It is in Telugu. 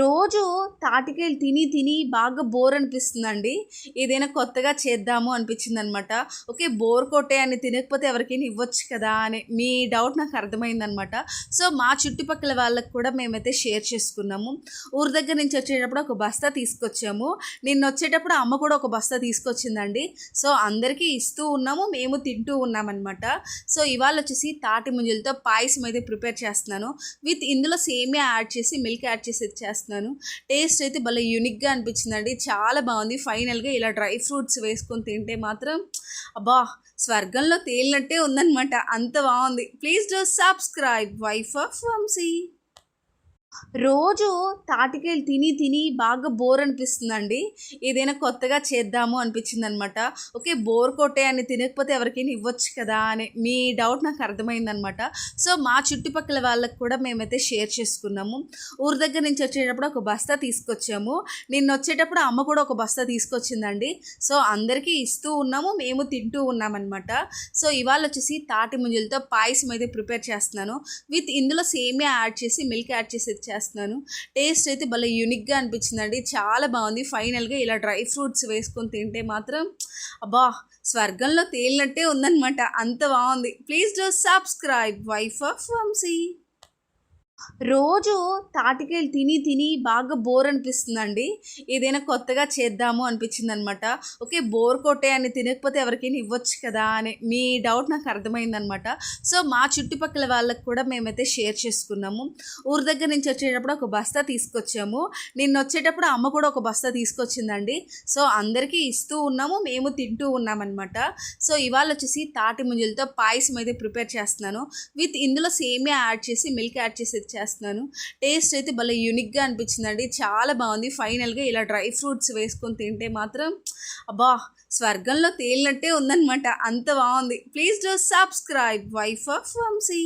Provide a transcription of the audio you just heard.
రోజు తాటికాయలు తిని తిని బాగా బోర్ అనిపిస్తుందండి. ఏదైనా కొత్తగా చేద్దాము అనిపించింది అనమాట ఓకే బోర్ కొట్టే అని తినకపోతే ఎవరికైనా ఇవ్వచ్చు కదా అని మీ డౌట్ నాకు అర్థమైందనమాట. సో మా చుట్టుపక్కల వాళ్ళకి కూడా మేమైతే షేర్ చేసుకున్నాము. ఊరి దగ్గర నుంచి వచ్చేటప్పుడు ఒక బస్తా తీసుకొచ్చాము. నిన్న వచ్చేటప్పుడు అమ్మ కూడా ఒక బస్తా తీసుకొచ్చిందండి. సో అందరికీ ఇస్తూ ఉన్నాము మేము తింటూ ఉన్నామన్నమాట సో ఇవాళ వచ్చేసి తాటి ముంజలతో పాయసం అయితే ప్రిపేర్ చేస్తున్నాను. విత్ ఇందులో సేమియా యాడ్ చేసి మిల్క్ యాడ్ చేసి చేస్తున్నాను. టేస్ట్ అయితే భలే యూనిక్గా అనిపించిందండి. చాలా బాగుంది. ఫైనల్గా ఇలా డ్రై ఫ్రూట్స్ వేసుకొని తింటే మాత్రం అబ్బా స్వర్గంలో తేలినట్టే ఉందన్నమాట. అంత బాగుంది. Please do subscribe wife of Vamshi రోజు తాటికాయలు తిని తిని బాగా బోర్ అనిపిస్తుందండి. ఏదైనా కొత్తగా చేద్దాము అనిపించింది అనమాట ఓకే బోర్ కొట్టే అని తినకపోతే ఎవరికైనా ఇవ్వచ్చు కదా అని మీ డౌట్ నాకు అర్థమైందనమాట. సో మా చుట్టుపక్కల వాళ్ళకి కూడా మేమైతే షేర్ చేసుకున్నాము. ఊరి దగ్గర నుంచి వచ్చేటప్పుడు ఒక బస్తా తీసుకొచ్చాము. నిన్న వచ్చేటప్పుడు అమ్మ కూడా ఒక బస్తా తీసుకొచ్చిందండి. సో అందరికీ ఇస్తూ ఉన్నాము మేము తింటూ ఉన్నామన్నమాట సో ఇవాళ వచ్చేసి తాటి ముంజలతో పాయసం అయితే ప్రిపేర్ చేస్తున్నాను. విత్ ఇందులో సేమియా యాడ్ చేసి మిల్క్ యాడ్ చేసి చేస్తున్నాను టేస్ట్ అయితే భలే యూనిక్గా అనిపించిందండి. చాలా బాగుంది. ఫైనల్గా ఇలా డ్రై ఫ్రూట్స్ వేసుకొని తింటే మాత్రం అబ్బా! స్వర్గంలో తేలినట్టే ఉందన్నమాట. అంత బాగుంది. Please do subscribe. Wife of Vamshi రోజు తాటికాయలు తిని తిని బాగా బోర్ అనిపిస్తుందండి. ఏదైనా కొత్తగా చేద్దాము అనిపించింది అనమాట ఓకే బోర్ కొట్టే అని తినకపోతే ఎవరికైనా ఇవ్వచ్చు కదా అని మీ డౌట్ నాకు అర్థమైందనమాట. సో మా చుట్టుపక్కల వాళ్ళకి కూడా మేమైతే షేర్ చేసుకున్నాము. ఊరి దగ్గర నుంచి వచ్చేటప్పుడు ఒక బస్తా తీసుకొచ్చాము. నిన్న వచ్చేటప్పుడు అమ్మ కూడా ఒక బస్తా తీసుకొచ్చిందండి. సో అందరికీ ఇస్తూ ఉన్నాము మేము తింటూ ఉన్నామన్నమాట సో ఇవాళ వచ్చేసి తాటి ముంజలతో పాయసం అయితే ప్రిపేర్ చేస్తున్నాను. విత్ ఇందులో సేమియా యాడ్ చేసి మిల్క్ యాడ్ చేసి చేస్తున్నాను. టేస్ట్ అయితే భలే యూనిక్గా అనిపించిందండి. చాలా బాగుంది. ఫైనల్గా ఇలా డ్రై ఫ్రూట్స్ వేసుకొని తింటే మాత్రం అబ్బా స్వర్గంలో తేలినట్టే ఉందన్నమాట. అంత బాగుంది. Please do subscribe wife of Vamshi